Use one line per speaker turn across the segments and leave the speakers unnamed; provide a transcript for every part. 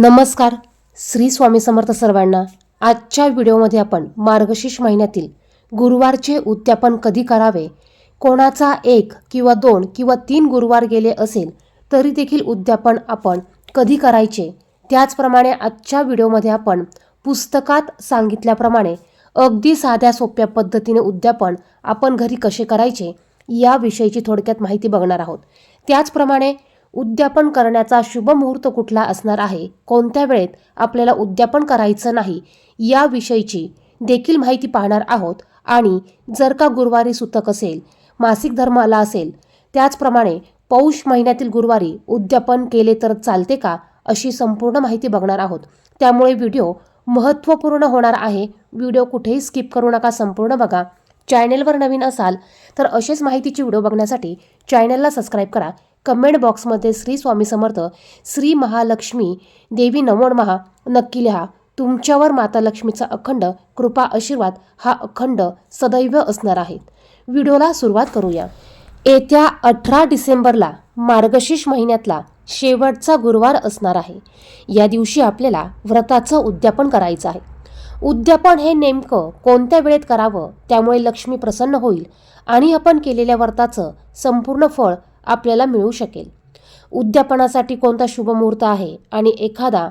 नमस्कार. श्री स्वामी समर्थ सर्वांना आजच्या व्हिडिओमध्ये आपण मार्गशीर्ष महिन्यातील गुरुवारचे उद्यापन कधी करावे कोणाचा एक किंवा दोन किंवा तीन गुरुवार गेले असेल तरी देखील उद्यापन आपण कधी करायचे त्याचप्रमाणे आजच्या व्हिडिओमध्ये आपण पुस्तकात सांगितल्याप्रमाणे अगदी साध्या सोप्या पद्धतीने उद्यापन आपण घरी कसे करायचे याविषयीची थोडक्यात माहिती बघणार आहोत. त्याचप्रमाणे उद्यापन करण्याचा शुभ मुहूर्त कुठला असणार आहे? कोणत्या वेळेत आपल्याला उद्यापन करायचं नाही? याविषयीची देखील माहिती पाहणार आहोत. आणि जर का गुरुवारी सुतक असेल मासिक धर्म आला असेल त्याचप्रमाणे पौष महिन्यातील गुरुवारी उद्यापन केले तर चालते का? अशी संपूर्ण माहिती बघणार आहोत. त्यामुळे व्हिडिओ महत्त्वपूर्ण होणार आहे. व्हिडिओ कुठेही स्किप करू नका संपूर्ण बघा. चॅनेलवर नवीन असाल तर असेच माहितीची व्हिडिओ बघण्यासाठी चॅनेलला सबस्क्राईब करा. कमेंट बॉक्समध्ये श्री स्वामी समर्थ श्री महालक्ष्मी देवी नमोण महा नक्की लिहा. तुमच्यावर माता लक्ष्मीचा अखंड कृपा आशीर्वाद हा अखंड सदैव असणार आहे. व्हिडिओला सुरुवात करूया. येत्या अठरा डिसेंबरला मार्गशीर्ष महिन्यातला शेवटचा गुरुवार असणार आहे. या दिवशी आपल्याला व्रताचं उद्यापन करायचं आहे. उद्यापन हे नेमकं कोणत्या वेळेत करावं? त्यामुळे लक्ष्मी प्रसन्न होईल आणि आपण केलेल्या व्रताचं संपूर्ण फळ आपल्याला मिळू शकेल. उद्यापनासाठी कोणता शुभ मुहूर्त आहे? आणि एखादा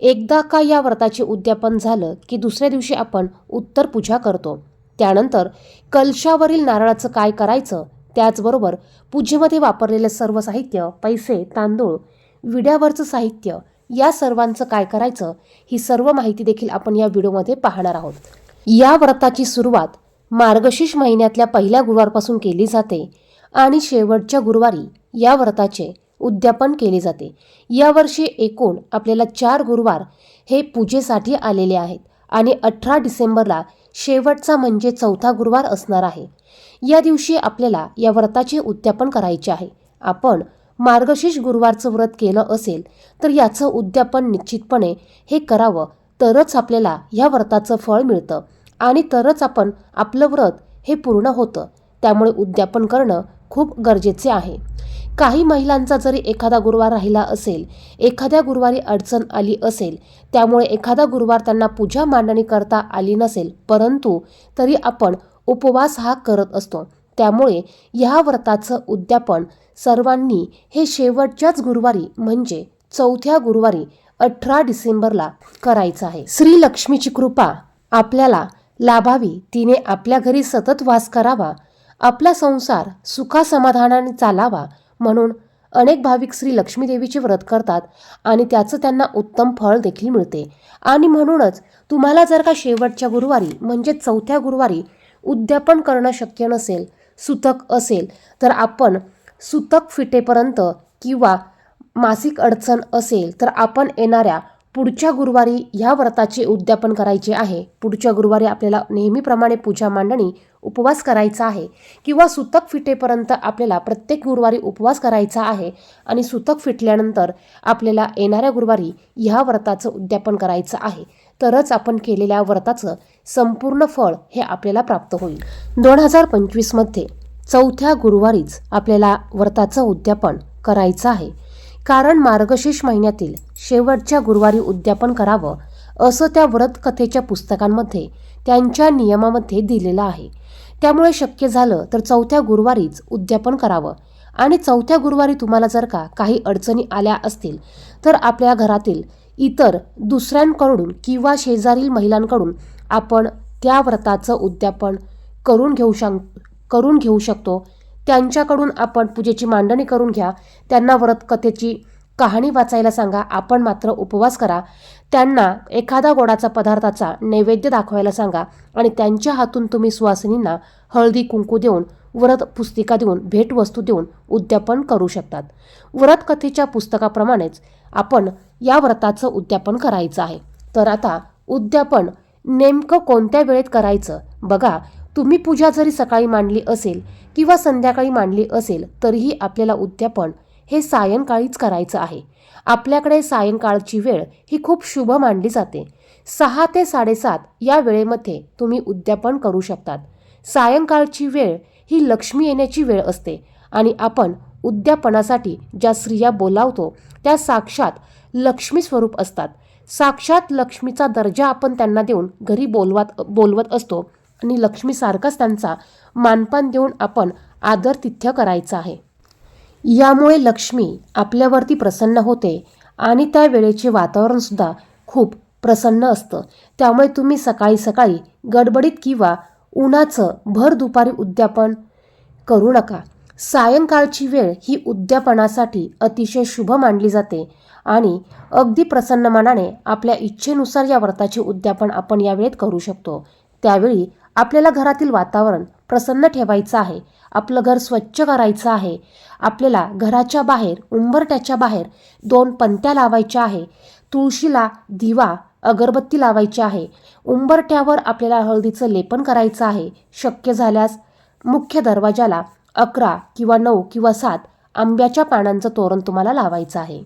एकदा का या व्रताचे उद्यापन झालं की दुसऱ्या दिवशी आपण उत्तर पूजा करतो? त्यानंतर कलशावरील नारळाचं काय करायचं? त्याचबरोबर पूजेमध्ये वापरलेलं सर्व साहित्य पैसे तांदूळ विड्यावरचं साहित्य या सर्वांचं काय करायचं? ही सर्व माहिती देखील आपण या व्हिडिओमध्ये पाहणार आहोत. या व्रताची सुरुवात मार्गशीर्ष महिन्यातल्या पहिल्या गुरुवारपासून केली जाते. आणि शेवटच्या गुरुवारी या व्रताचे उद्यापन केले जाते. यावर्षी एकूण आपल्याला चार गुरुवार हे पूजेसाठी आलेले आहेत आणि अठरा डिसेंबरला शेवटचा म्हणजे चौथा गुरुवार असणार आहे. या दिवशी आपल्याला या व्रताचे उद्यापन करायचे आहे. आपण मार्गशीर्ष गुरुवारचं व्रत केलं असेल तर याचं उद्यापन निश्चितपणे हे करावं तरच आपल्याला ह्या व्रताचं फळ मिळतं आणि तरच आपण आपलं व्रत हे पूर्ण होतं. त्यामुळे उद्यापन करणं खूप गरजेचे आहे. काही महिलांचा जरी एखादा गुरुवार राहिला असेल एखाद्या गुरुवारी अडचण आली असेल त्यामुळे एखादा गुरुवार त्यांना पूजा मांडणी करता आली नसेल परंतु तरी आपण उपवास हा करत असतो. त्यामुळे ह्या व्रताचं उद्यापन सर्वांनी हे शेवटच्याच गुरुवारी म्हणजे चौथ्या गुरुवारी अठरा डिसेंबरला करायचं आहे. श्री लक्ष्मीची कृपा आपल्याला लाभावी तिने आपल्या घरी सतत वास करावा आपला संसार सुखासमाधानाने चालावा म्हणून अनेक भाविक श्री लक्ष्मीदेवीचे व्रत करतात आणि त्याचं त्यांना उत्तम फळ देखील मिळते. आणि म्हणूनच तुम्हाला जर का शेवटच्या गुरुवारी म्हणजे चौथ्या गुरुवारी उद्यापन करणं शक्य नसेल सुतक असेल तर आपण सुतक फिटेपर्यंत किंवा मासिक अडचण असेल तर आपण येणाऱ्या पुढच्या गुरुवारी ह्या व्रताचे उद्यापन करायचे आहे. पुढच्या गुरुवारी आपल्याला नेहमीप्रमाणे पूजा मांडणी उपवास करायचा आहे किंवा सुतक फिटेपर्यंत आपल्याला प्रत्येक गुरुवारी उपवास करायचा आहे आणि सुतक फिटल्यानंतर आपल्याला येणाऱ्या गुरुवारी ह्या व्रताचं उद्यापन करायचं आहे. तरच आपण केलेल्या व्रताचं संपूर्ण फळ हे आपल्याला प्राप्त होईल. दोन हजार पंचवीसमध्ये चौथ्या गुरुवारीच आपल्याला व्रताचं उद्यापन करायचं आहे. कारण मार्गशीर्ष महिन्यातील शेवटच्या गुरुवारी उद्यापन करावं असं त्या व्रत कथेच्या पुस्तकांमध्ये त्यांच्या नियमामध्ये दिलेलं आहे. त्यामुळे शक्य झालं तर चौथ्या गुरुवारीच उद्यापन करावं. आणि चौथ्या गुरुवारी तुम्हाला जर का काही अडचणी आल्या असतील तर आपल्या घरातील इतर दुसऱ्यांकडून किंवा शेजारील महिलांकडून आपण त्या व्रताचं उद्यापन करून घेऊ शक करून घेऊ शकतो. त्यांच्याकडून आपण पूजेची मांडणी करून घ्या. त्यांना व्रत कथेची कहाणी वाचायला सांगा आपण मात्र उपवास करा. त्यांना एखादा गोडाचा पदार्थाचा नैवेद्य दाखवायला सांगा आणि त्यांच्या हातून तुम्ही सुवासिनींना हळदी कुंकू देऊन व्रत पुस्तिका देऊन भेटवस्तू देऊन उद्यापन करू शकतात. व्रत कथेच्या पुस्तकाप्रमाणेच आपण या व्रताचं उद्यापन करायचं आहे. तर आता उद्यापन नेमकं कोणत्या वेळेत करायचं? बघा तुम्ही पूजा जरी सकाळी मांडली असेल किंवा संध्याकाळी मांडली असेल तरीही आपल्याला उद्यापन हे सायंकाळीच करायचं आहे. आपल्याकडे सायंकाळची वेळ ही खूप शुभ मानली जाते. सहा ते साडेसात या वेळेमध्ये तुम्ही उद्यापन करू शकतात. सायंकाळची वेळ ही लक्ष्मी येण्याची वेळ असते आणि आपण उद्यापनासाठी ज्या स्त्रिया बोलावतो त्या साक्षात लक्ष्मी स्वरूप असतात. साक्षात लक्ष्मीचा दर्जा आपण त्यांना देऊन घरी बोलवत बोलवत असतो आणि लक्ष्मीसारखाच त्यांचा मानपान देऊन आपण आदर तिथ्य करायचा आहे. यामुळे लक्ष्मी आपल्यावरती प्रसन्न होते आणि त्या वेळेचे वातावरणसुद्धा खूप प्रसन्न असतं. त्यामुळे तुम्ही सकाळी सकाळी गडबडीत किंवा उन्हाचं भर दुपारी उद्यापन करू नका. सायंकाळची वेळ ही उद्यापनासाठी अतिशय शुभ मानली जाते आणि अगदी प्रसन्न मनाने आपल्या इच्छेनुसार या व्रताचे उद्यापन आपण यावेळेत करू शकतो. त्यावेळी आपल्याला घरातील वातावरण प्रसन्न ठेवायचं आहे आपलं घर स्वच्छ करायचं आहे आपल्याला घराच्या बाहेर उंबरट्याच्या बाहेर दोन पंत्या लावायच्या आहे तुळशीला दिवा अगरबत्ती लावायची आहे उंबरट्यावर आपल्याला हळदीचं लेपन करायचं आहे शक्य झाल्यास मुख्य दरवाजाला अकरा किंवा नऊ किंवा सात आंब्याच्या पानांचं तोरण तुम्हाला लावायचं आहे.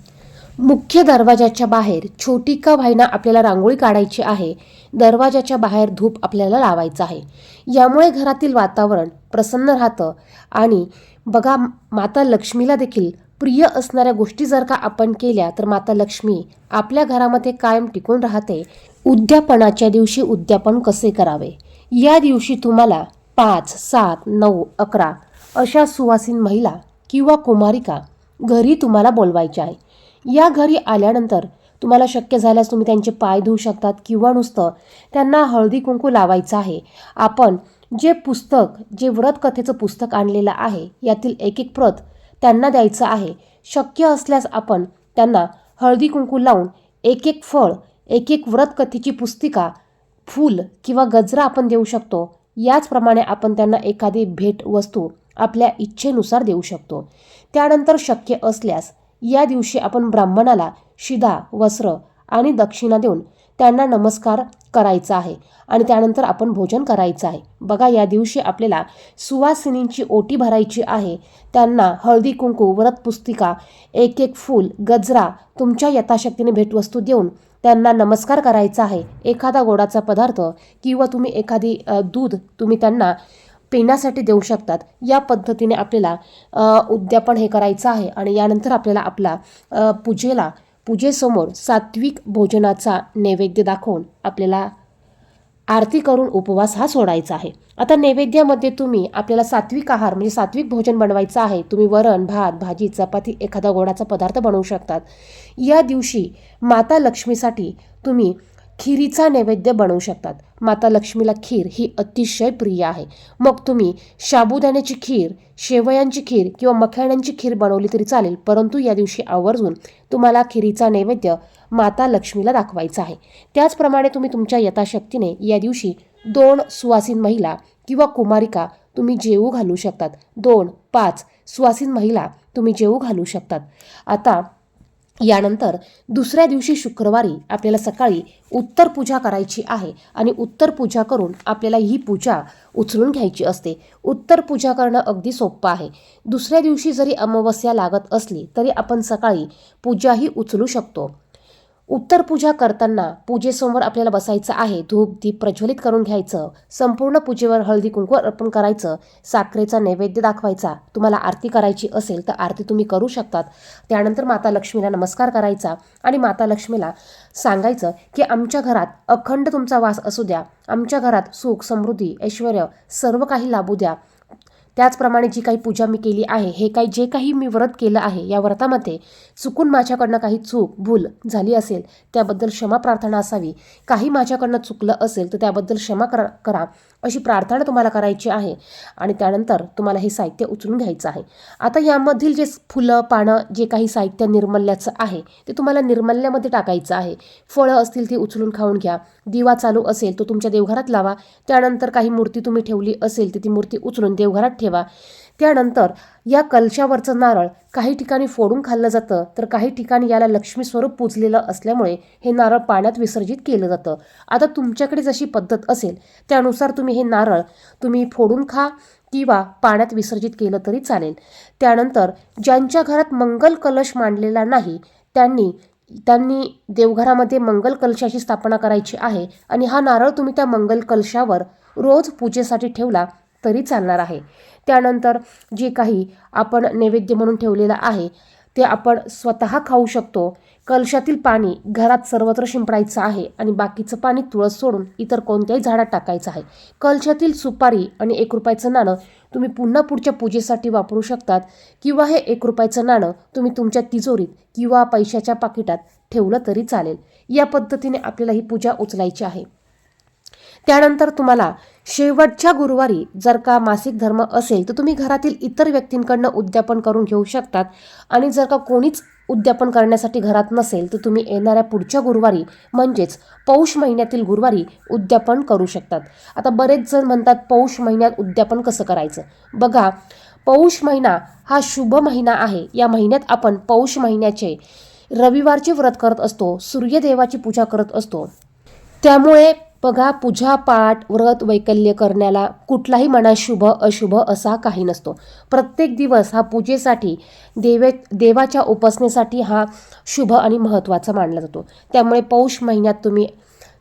मुख्य दरवाजाच्या बाहेर छोटी का व्हायना आपल्याला रांगोळी काढायची आहे दरवाजाच्या बाहेर धूप आपल्याला लावायचं आहे. यामुळे घरातील वातावरण प्रसन्न राहतं आणि बघा माता लक्ष्मीला देखील प्रिय असणाऱ्या गोष्टी जर का आपण केल्या तर माता लक्ष्मी आपल्या घरामध्ये कायम टिकून राहते. उद्यापनाच्या दिवशी उद्यापन कसे करावे? या दिवशी तुम्हाला पाच सात नऊ अकरा अशा सुवासीन महिला किंवा कुमारिका घरी तुम्हाला बोलवायच्या आहे या घरी आल्यानंतर तुम्हाला शक्य झाल्यास तुम्ही त्यांचे पाय धुवू शकतात किंवा नुसतं त्यांना हळदी कुंकू लावायचं आहे. आपण जे पुस्तक जे व्रतकथेचं पुस्तक आणलेलं आहे यातील एक एक प्रत त्यांना द्यायचं आहे. शक्य असल्यास आपण त्यांना हळदी कुंकू लावून एक एक फळ एक एक व्रतकथेची पुस्तिका फूल किंवा गजरा आपण देऊ शकतो. याचप्रमाणे आपण त्यांना एखादी भेट वस्तू आपल्या इच्छेनुसार देऊ शकतो. त्यानंतर शक्य असल्यास या दिवशी आपण ब्राह्मणाला शिदा वस्त्र आणि दक्षिणा देऊन त्यांना नमस्कार करायचा आहे आणि त्यानंतर आपण भोजन करायचं आहे. बघा या दिवशी आपल्याला सुवासिनींची ओटी भरायची आहे. त्यांना हळदी कुंकू व्रत पुस्तिका एक एक फूल गजरा तुमच्या यथाशक्तीने भेटवस्तू देऊन त्यांना नमस्कार करायचा आहे. एखादा गोडाचा पदार्थ किंवा तुम्ही एखादी दूध तुम्ही त्यांना पिण्यासाठी देऊ शकतात. या पद्धतीने आपल्याला उद्यापन हे करायचं आहे आणि यानंतर आपल्याला आपला पूजेला पूजेसमोर सात्विक भोजनाचा नैवेद्य दाखवून आपल्याला आरती करून उपवास हा सोडायचा आहे. आता नैवेद्यामध्ये तुम्ही आपल्याला सात्विक आहार म्हणजे सात्विक भोजन बनवायचं आहे. तुम्ही वरण भात भाजी चपाती एखादा गोडाचा पदार्थ बनवू शकतात. या दिवशी माता लक्ष्मीसाठी तुम्ही खिरीचा नैवेद्य बनवू शकतात. माता लक्ष्मीला खीर ही अतिशय प्रिय आहे. मग तुम्ही शाबुदाण्याची खीर शेवयांची खीर किंवा मखाण्यांची खीर बनवली तरी चालेल परंतु या दिवशी आवर्जून तुम्हाला खिरीचा नैवेद्य माता लक्ष्मीला दाखवायचा आहे. त्याचप्रमाणे तुम्ही तुमच्या यथाशक्तीने या दिवशी दोन सुवासीन महिला किंवा कुमारिका तुम्ही जेवू घालू शकतात. दोन पाच सुवासीन महिला तुम्ही जेवू घालू शकतात. आता यानंतर दुसऱ्या दिवशी शुक्रवारी आपल्याला सकाळी उत्तर पूजा करायची आहे आणि उत्तर पूजा करून आपल्याला ही पूजा उचलून घ्यायची असते. उत्तर पूजा करणं अगदी सोपं आहे. दुसऱ्या दिवशी जरी अमावस्या लागत असली तरी आपण सकाळी पूजाही उचलू शकतो. उत्तर पूजा करताना पूजेसमोर आपल्याला बसायचं आहे. धूप दीप प्रज्वलित करून घ्यायचं. संपूर्ण पूजेवर हळदी कुंकू अर्पण करायचं. साखरेचा नैवेद्य दाखवायचा. तुम्हाला आरती करायची असेल तर आरती तुम्ही करू शकतात. त्यानंतर माता लक्ष्मीला नमस्कार करायचा आणि माता लक्ष्मीला सांगायचं की आमच्या घरात अखंड तुमचा वास असू द्या. आमच्या घरात सुख समृद्धी ऐश्वर सर्व काही लाभू द्या. त्याचप्रमाणे जी काही पूजा मी केली आहे हे काही जे काही मी व्रत केलं आहे या व्रतामध्ये चुकून माझ्याकडनं काही चूक भूल झाली असेल त्याबद्दल क्षमा प्रार्थना असावी. काही माझ्याकडनं चुकलं असेल तर त्याबद्दल क्षमा करा करा. अशी प्रार्थना तुम्हाला करायची आहे आणि त्यानंतर तुम्हाला हे साहित्य उचलून घ्यायचं आहे. आता यामधील जे फुलं पानं जे काही साहित्य निर्मल्याचं आहे ते तुम्हाला निर्मल्यामध्ये टाकायचं आहे. फळं असतील ती उचलून खाऊन घ्या. दिवा चालू असेल तो तुमच्या देवघरात लावा. त्यानंतर काही मूर्ती तुम्ही ठेवली असेल तर ती मूर्ती उचलून देवघरात ठेवा. त्यानंतर या कलशावरचं नारळ काही ठिकाणी फोडून खाल्लं जातं. तर काही ठिकाणी याला लक्ष्मी स्वरूप पूजलेलं असल्यामुळे हे नारळ पाण्यात विसर्जित केलं जातं. आता तुमच्याकडे जशी पद्धत असेल त्यानुसार तुम्ही हे नारळ तुम्ही फोडून खा किंवा पाण्यात विसर्जित केलं तरी चालेल. त्यानंतर ज्यांच्या घरात मंगल कलश मांडलेला नाही त्यांनी त्यांनी देवघरामध्ये मंगल कलशाची स्थापना करायची आहे आणि हा नारळ तुम्ही त्या मंगल कलशावर रोज पूजेसाठी ठेवला तरी चालणार आहे. त्यानंतर जे काही आपण नैवेद्य म्हणून ठेवलेलं आहे ते आपण स्वतः खाऊ शकतो. कलशातील पाणी घरात सर्वत्र शिंपडायचं आहे आणि बाकीचं पाणी तुळस सोडून इतर कोणत्याही झाडात टाकायचं आहे. कलशातील सुपारी आणि एक रुपयाचं नाणं तुम्ही पुन्हा पुढच्या पूजेसाठी वापरू शकतात किंवा हे एक रुपयाचं नाणं तुम्ही तुमच्या तिजोरीत किंवा पैशाच्या पाकिटात ठेवलं तरी चालेल. या पद्धतीने आपल्याला ही पूजा उचलायची आहे. त्यानंतर तुम्हाला शेवटच्या गुरुवारी जर का मासिक धर्म असेल तर तुम्ही घरातील इतर व्यक्तींकडनं उद्यापन करून घेऊ शकतात आणि जर का कोणीच उद्यापन करण्यासाठी घरात नसेल तर तुम्ही येणाऱ्या पुढच्या गुरुवारी म्हणजेच पौष महिन्यातील गुरुवारी उद्यापन करू शकतात. आता बरेच जण म्हणतात पौष महिन्यात उद्यापन कसं करायचं? बघा पौष महिना हा शुभ महिना आहे. या महिन्यात आपण पौष महिन्याचे रविवारचे व्रत करत असतो सूर्यदेवाची पूजा करत असतो. त्यामुळे बघा पूजा पाठ व्रत वैकल्य करण्याला कुठलाही मना शुभ अशुभ असा काही नसतो. प्रत्येक दिवस हा पूजेसाठी देवे देवाच्या उपासनेसाठी हा शुभ आणि महत्त्वाचा मानला जातो. त्यामुळे पौष महिन्यात तुम्ही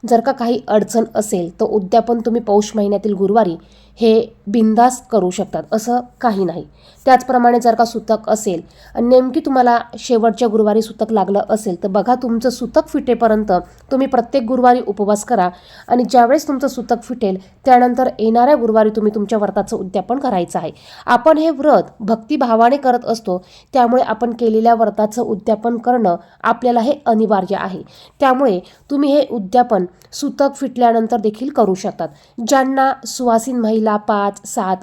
जर का काही अडचण असेल तर उद्यापन तुम्ही पौष महिन्यातील गुरुवारी हे बिंदास करू शकतात असं काही नाही. त्याचप्रमाणे जर का सुतक असेल आणि नेमकी तुम्हाला शेवटच्या गुरुवारी सुतक लागलं असेल तर बघा तुमचं सुतक फिटेपर्यंत तुम्ही प्रत्येक गुरुवारी उपवास करा आणि ज्यावेळेस तुमचं सुतक फिटेल त्यानंतर येणाऱ्या गुरुवारी तुम्ही तुमच्या व्रताचं उद्यापन करायचं आहे. आपण हे व्रत भक्तिभावाने करत असतो त्यामुळे आपण केलेल्या व्रताचं उद्यापन करणं आपल्याला हे अनिवार्य आहे. त्यामुळे तुम्ही हे उद्यापन सुतक फिटल्यानंतर देखील करू शकतात. ज्यांना सुवासीन महिला पाच सात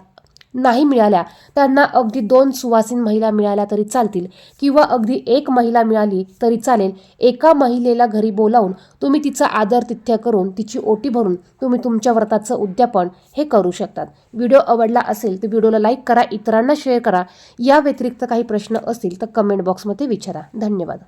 नाही मिळाल्या त्यांना अगदी दोन सुवासीन महिला मिळाल्या तरी चालतील किंवा अगदी एक महिला मिळाली तरी चालेल. एका महिलेला घरी बोलावून तुम्ही तिचा आदर तिथ्य करून तिची ओटी भरून तुम्ही तुमच्या व्रताचं उद्यापन हे करू शकतात. व्हिडिओ आवडला असेल तर व्हिडिओला लाईक करा इतरांना शेअर करा. या व्यतिरिक्त काही प्रश्न असतील तर कमेंट बॉक्समध्ये विचारा. धन्यवाद.